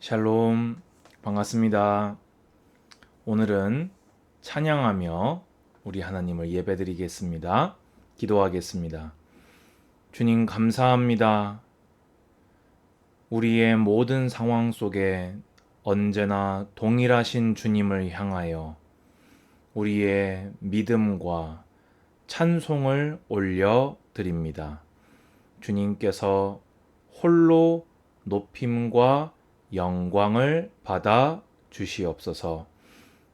샬롬 반갑습니다. 오늘은 찬양하며 우리 하나님을 예배드리겠습니다. 기도하겠습니다. 주님 감사합니다. 우리의 모든 상황 속에 언제나 동일하신 주님을 향하여 우리의 믿음과 찬송을 올려 드립니다. 주님께서 홀로 높임과 영광을 받아 주시옵소서.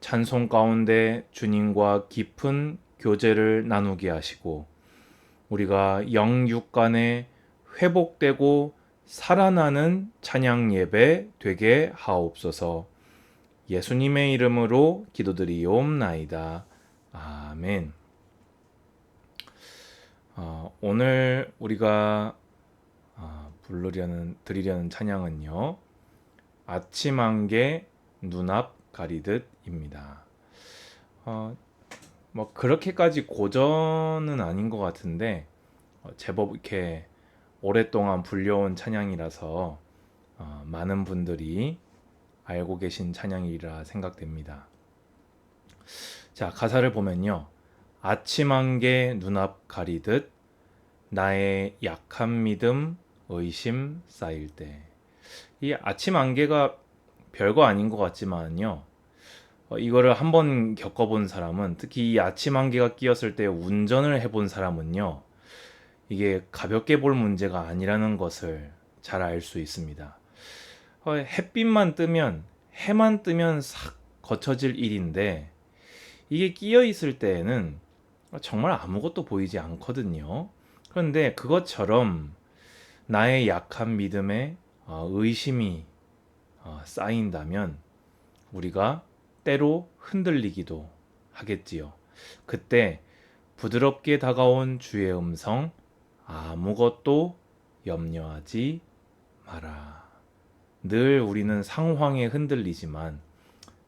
찬송 가운데 주님과 깊은 교제를 나누게 하시고 우리가 영육 간에 회복되고 살아나는 찬양 예배 되게 하옵소서. 예수님의 이름으로 기도드리옵나이다. 아멘. 어, 오늘 우리가 어, 부르려는 드리려는 찬양은요. 아침 안개 눈앞 가리듯입니다. 어, 뭐 그렇게까지 고전은 아닌 것 같은데 어, 제법 이렇게 오랫동안 불려온 찬양이라서 어, 많은 분들이 알고 계신 찬양이라 생각됩니다. 자 가사를 보면요. 아침 안개 눈앞 가리듯 나의 약한 믿음 의심 쌓일 때 이 아침 안개가 별거 아닌 것 같지만요. 어, 이거를 한번 겪어본 사람은 특히 이 아침 안개가 끼었을 때 운전을 해본 사람은요. 이게 가볍게 볼 문제가 아니라는 것을 잘 알 수 있습니다. 어, 햇빛만 뜨면 해만 뜨면 싹 거쳐질 일인데 이게 끼어 있을 때에는 정말 아무것도 보이지 않거든요. 그런데 그것처럼 나의 약한 믿음에 어, 의심이 어, 쌓인다면 우리가 때로 흔들리기도 하겠지요. 그때 부드럽게 다가온 주의 음성 아무것도 염려하지 마라. 늘 우리는 상황에 흔들리지만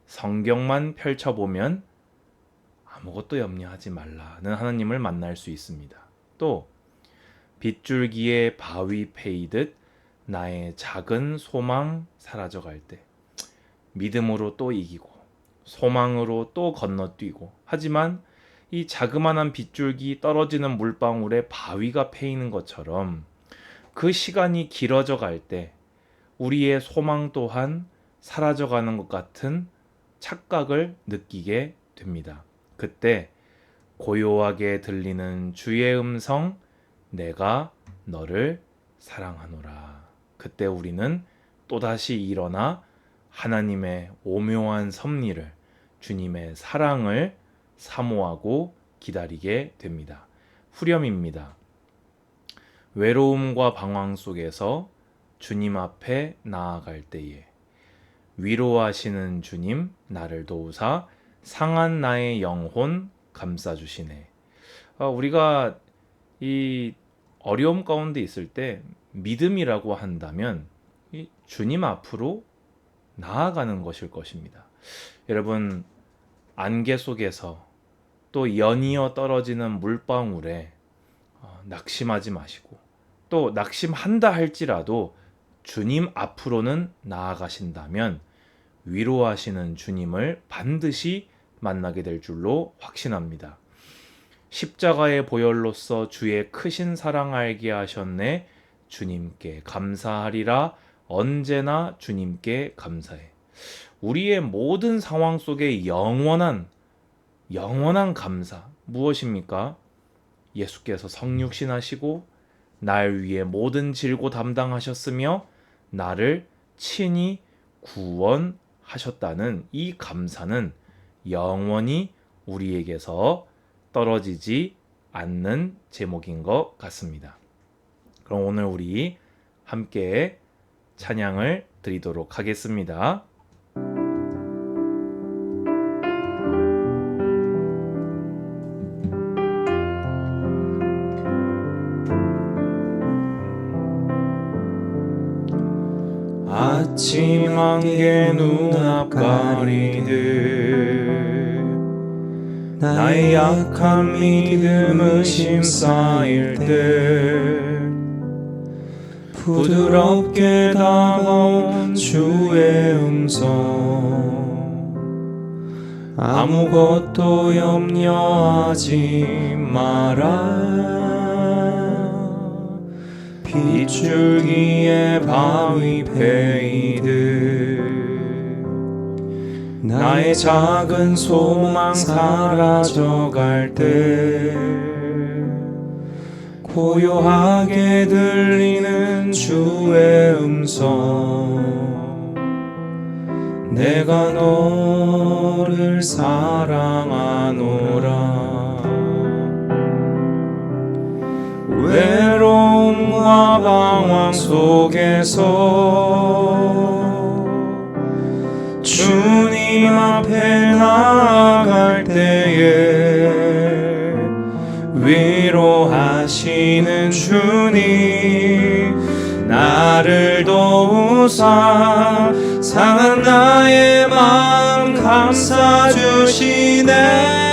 성경만 펼쳐보면 아무것도 염려하지 말라는 하나님을 만날 수 있습니다. 또 빗줄기에 바위 패이듯 나의 작은 소망 사라져갈 때 믿음으로 또 이기고 소망으로 또 건너뛰고 하지만 이 자그마한 빗줄기 떨어지는 물방울에 바위가 패이는 것처럼 그 시간이 길어져 갈 때 우리의 소망 또한 사라져가는 것 같은 착각을 느끼게 됩니다. 그때 고요하게 들리는 주의 음성 내가 너를 사랑하노라. 그때 우리는 또다시 일어나 하나님의 오묘한 섭리를 주님의 사랑을 사모하고 기다리게 됩니다. 후렴입니다. 외로움과 방황 속에서 주님 앞에 나아갈 때에 위로하시는 주님 나를 도우사 상한 나의 영혼 감싸 주시네. 어, 우리가 이 어려움 가운데 있을 때 믿음이라고 한다면 주님 앞으로 나아가는 것일 것입니다. 여러분 안개 속에서 또 연이어 떨어지는 물방울에 어, 낙심하지 마시고 또 낙심한다 할지라도 주님 앞으로는 나아가신다면 위로하시는 주님을 반드시 만나게 될 줄로 확신합니다. 십자가의 보혈로서 주의 크신 사랑 알게 하셨네. 주님께 감사하리라 언제나 주님께 감사해. 우리의 모든 상황 속에 영원한 영원한 감사 무엇입니까? 예수께서 성육신하시고 날 위해 모든 질고 담당하셨으며 나를 친히 구원하셨다는 이 감사는 영원히 우리에게서 떨어지지 않는 제목인 것 같습니다. 그럼 오늘 우리 함께 찬양을 드리도록 하겠습니다. 아침 안개 눈앞 가리듯 나의 약한 믿음 의심 쌓일 때 부드럽게 다가온 주의 음성. 아무것도 염려하지 마라. 빗줄기에 바위 베이듯 나의 작은 소망 사라져갈 때 고요하게 들리는 주의 음성. 내가 너를 사랑하노라. 외로움과 방황 속에서 주님 앞에 나아갈 때에 위로 하시는 주님 나를 도우사 상한 나의 마음 감싸 주시네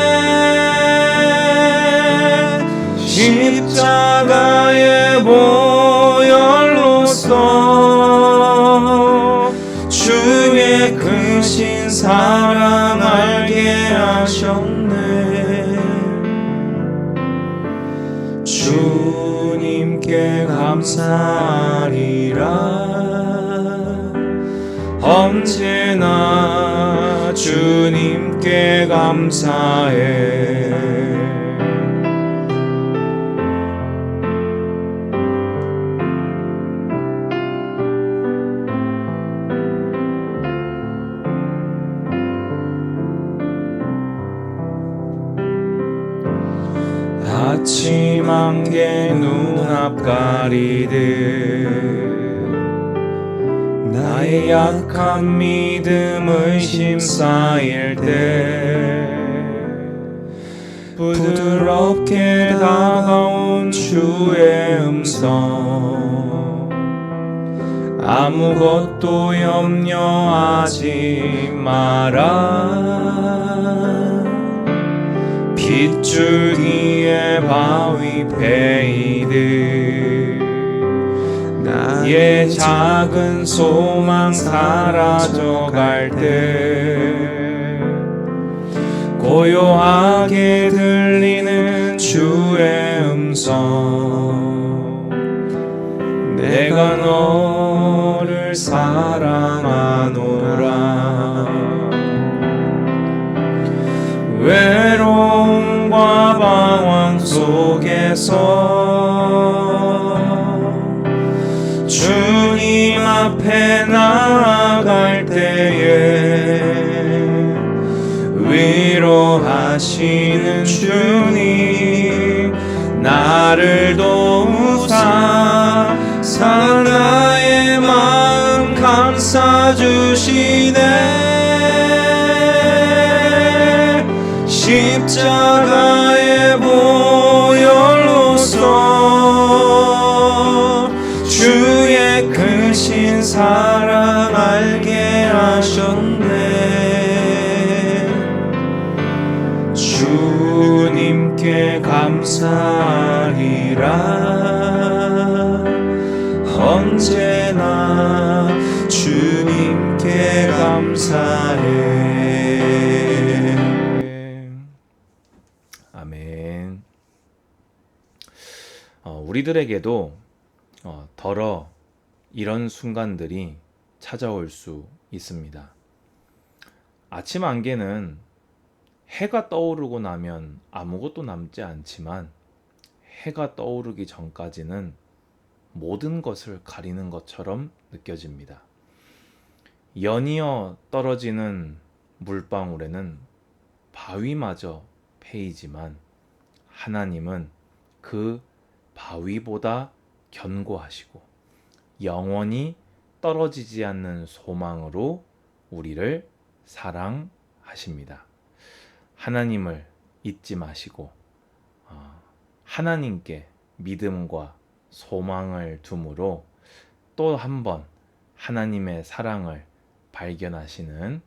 감사하리라 언제나 주님께 감사해. 아침 안개 눈 앞 가리듯 나의 약한 믿음 의심 쌓일 때 부드럽게 다가온 주의 음성. 아무것도 염려하지 마라 빗줄기에 바위 베이듯 나의 작은 소망 사라져갈 때 고요하게 들리는 주의 음성. 내가 너를 사랑하노라 외로움과 방황 속에서 주님 앞에 나아갈 때에 위로하시는 주님 나를 도우사 사나의 마음 감싸 주시네 십자가의 보혈로서 주의 크신 사랑 알게 하셨네. 주님께 감사하리라. 언제나 주님께 감사 우리들에게도 어, 덜어 이런 순간들이 찾아올 수 있습니다. 아침 안개는 해가 떠오르고 나면 아무것도 남지 않지만 해가 떠오르기 전까지는 모든 것을 가리는 것처럼 느껴집니다. 연이어 떨어지는 물방울에는 바위마저 패이지만 하나님은 그 바위보다 견고하시고 영원히 떨어지지 않는 소망으로 우리를 사랑하십니다. 하나님을 잊지 마시고 어, 하나님께 믿음과 소망을 둠으로 또 한 번 하나님의 사랑을 발견하시는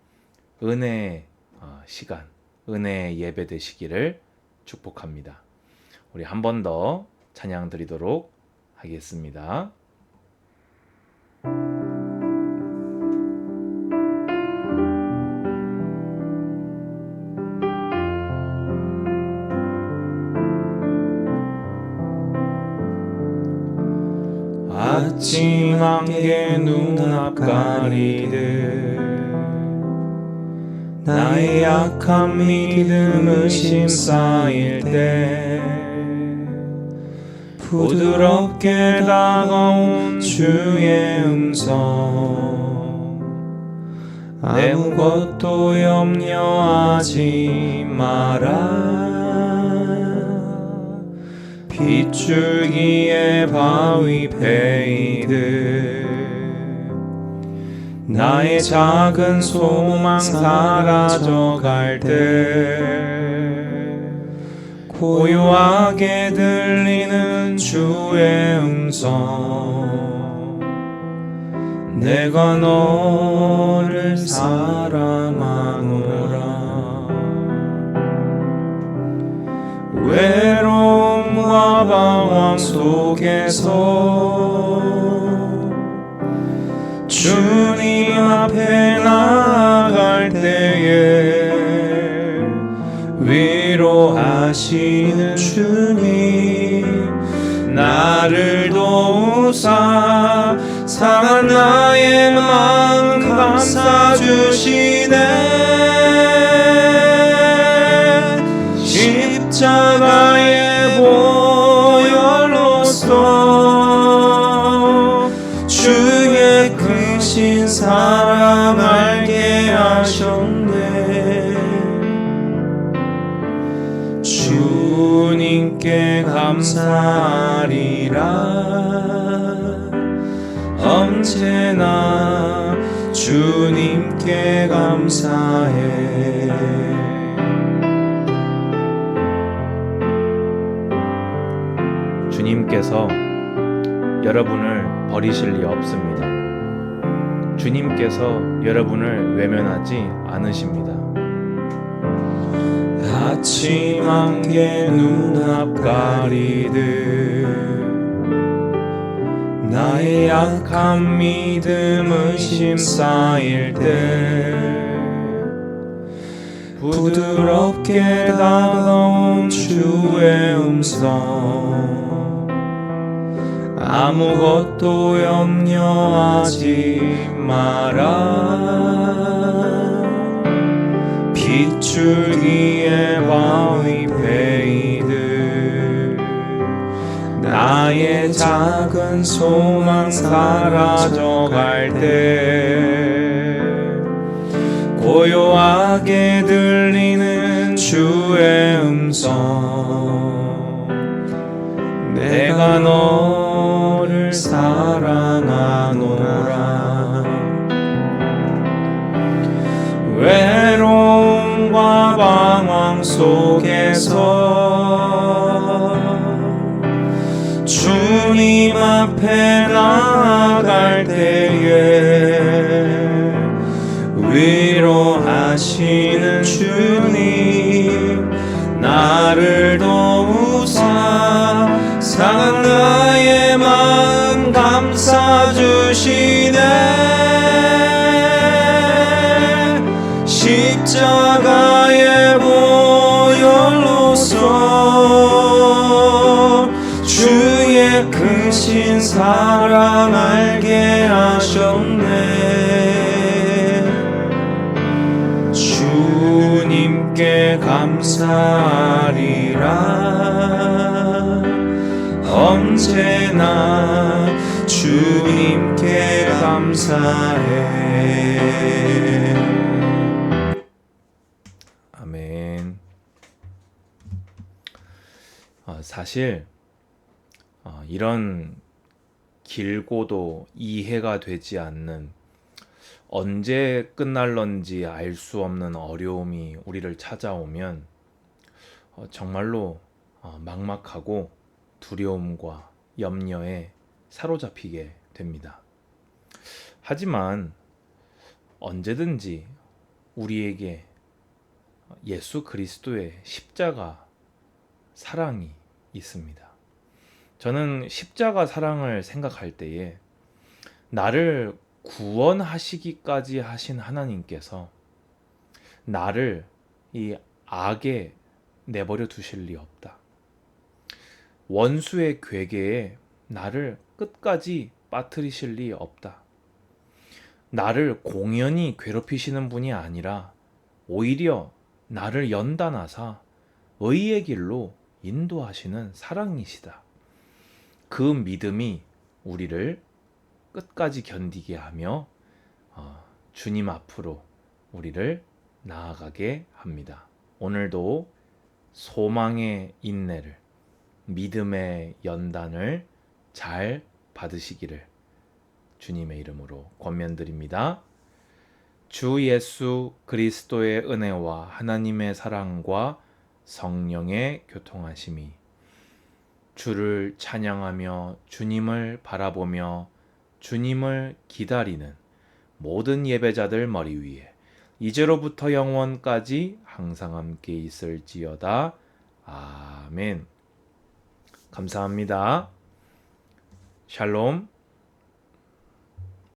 은혜의 어, 시간, 은혜의 예배 되시기를 축복합니다. 우리 한 번 더 찬양 드리도록 하겠습니다. 아침 안개 눈앞 가리듯 나의 약한 믿음 의심 쌓일 때 부드럽게 다가온 주의 음성. 아무것도 염려하지 마라. 빗줄기에 바위 베이듯 나의 작은 소망 사라져갈 때 고요하게 들리는 주의 음성. 내가 너를 사랑하노라. 외로움과 방황 속에서 주님 앞에 나 하시는 주님 나를 도우사 상한 나의 마음 감싸 주시네. 십자가 주님께서 여러분을 버리실 리 없습니다. 주님께서 여러분을 외면하지 않으십니다. 아침 안개 눈앞 가리듯 나의 약한 믿음 의심 쌓일 때 부드럽게 다가온 주의 음성 아무것도 염려하지 마라. 빗줄기에 바위 베이듯 나의 작은 소망 사라져갈 때 고요하게 들리는 주의 음성. 내가 너를 사랑하노라. 외로움과 방황 속에서 주님 앞에 나아갈 때에 위로하시 사랑 알게 하셨네. 주님께 감사하리라. 언제나 주님께 감사해. 아멘. 어, 사실 어, 이런 길고도 이해가 되지 않는 언제 끝날런지 알 수 없는 어려움이 우리를 찾아오면 어, 정말로 어, 막막하고 두려움과 염려에 사로잡히게 됩니다. 하지만 언제든지 우리에게 예수 그리스도의 십자가 사랑이 있습니다. 저는 십자가 사랑을 생각할 때에 나를 구원하시기까지 하신 하나님께서 나를 이 악에 내버려 두실 리 없다. 원수의 괴계에 나를 끝까지 빠뜨리실 리 없다. 나를 공연히 괴롭히시는 분이 아니라 오히려 나를 연단하사 의의 길로 인도하시는 사랑이시다. 그 믿음이 우리를 끝까지 견디게 하며 어, 주님 앞으로 우리를 나아가게 합니다. 오늘도 소망의 인내를 믿음의 연단을 잘 받으시기를 주님의 이름으로 권면드립니다. 주 예수 그리스도의 은혜와 하나님의 사랑과 성령의 교통하심이 주를 찬양하며 주님을 바라보며 주님을 기다리는 모든 예배자들 머리 위에 이제로부터 영원까지 항상 함께 있을지어다. 아멘. 감사합니다. 샬롬.